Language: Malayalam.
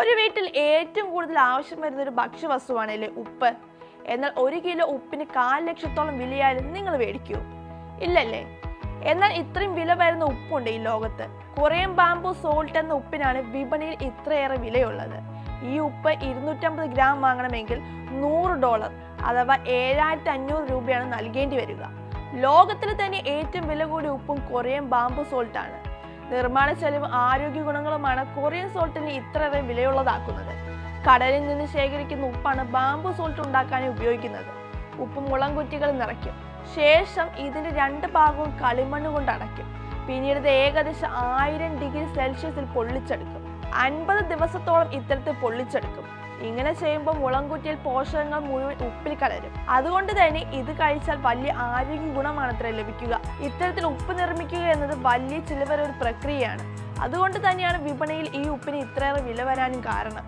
ഒരു വീട്ടിൽ ഏറ്റവും കൂടുതൽ ആവശ്യം വരുന്ന ഒരു ഭക്ഷ്യവസ്തുവാണല്ലേ ഉപ്പ്. എന്നാൽ ഒരു കിലോ ഉപ്പിന് കാൽ ലക്ഷത്തോളം വിലയായാലും നിങ്ങൾ മേടിക്കൂ. ഇല്ലല്ലേ? എന്നാൽ ഇത്രയും വില വരുന്ന ഉപ്പുണ്ട് ഈ ലോകത്ത്. കൊറിയൻ ബാംബു സോൾട്ട് എന്ന ഉപ്പിനാണ് വിപണിയിൽ ഇത്രയേറെ വിലയുള്ളത്. ഈ ഉപ്പ് ഇരുന്നൂറ്റമ്പത് ഗ്രാം വാങ്ങണമെങ്കിൽ നൂറ് ഡോളർ അഥവാ ഏഴായിരത്തി അഞ്ഞൂറ് രൂപയാണ് നൽകേണ്ടി വരിക. ലോകത്തിൽ തന്നെ ഏറ്റവും വില കൂടിയ ഉപ്പും കൊറിയൻ ബാംബു സോൾട്ടാണ്. നിർമ്മാണ ചെലവ് ആരോഗ്യ ഗുണങ്ങളുമാണ് കൊറിയൻ സോൾട്ടിന് ഇത്രയേറെ വിലയുള്ളതാക്കുന്നത്. കടലിൽ നിന്ന് ശേഖരിക്കുന്ന ഉപ്പാണ് ബാമ്പു സോൾട്ട് ഉണ്ടാക്കാൻ ഉപയോഗിക്കുന്നത്. ഉപ്പ് മുളം കുറ്റികൾ നിറയ്ക്കും. ശേഷം ഇതിന്റെ രണ്ട് ഭാഗവും കളിമണ്ണ് കൊണ്ട് അടയ്ക്കും. പിന്നീട് ഏകദേശം ആയിരം ഡിഗ്രി സെൽഷ്യസിൽ പൊള്ളിച്ചെടുക്കും. അൻപത് ദിവസത്തോളം ഇത്തരത്തിൽ പൊള്ളിച്ചെടുക്കും. ഇങ്ങനെ ചെയ്യുമ്പോൾ മുളംകുറ്റിയിൽ പോഷകങ്ങൾ മുഴുവൻ ഉപ്പിൽ കലരും. അതുകൊണ്ട് തന്നെ ഇത് കഴിച്ചാൽ വലിയ ആരോഗ്യ ഗുണമാണ് അത്ര ലഭിക്കുക. ഇത്തരത്തിൽ ഉപ്പ് നിർമ്മിക്കുക എന്നത് വലിയ ചിലവരൊരു പ്രക്രിയയാണ്. അതുകൊണ്ട് തന്നെയാണ് വിപണിയിൽ ഈ ഉപ്പിന് ഇത്രയേറെ വില വരാനും കാരണം.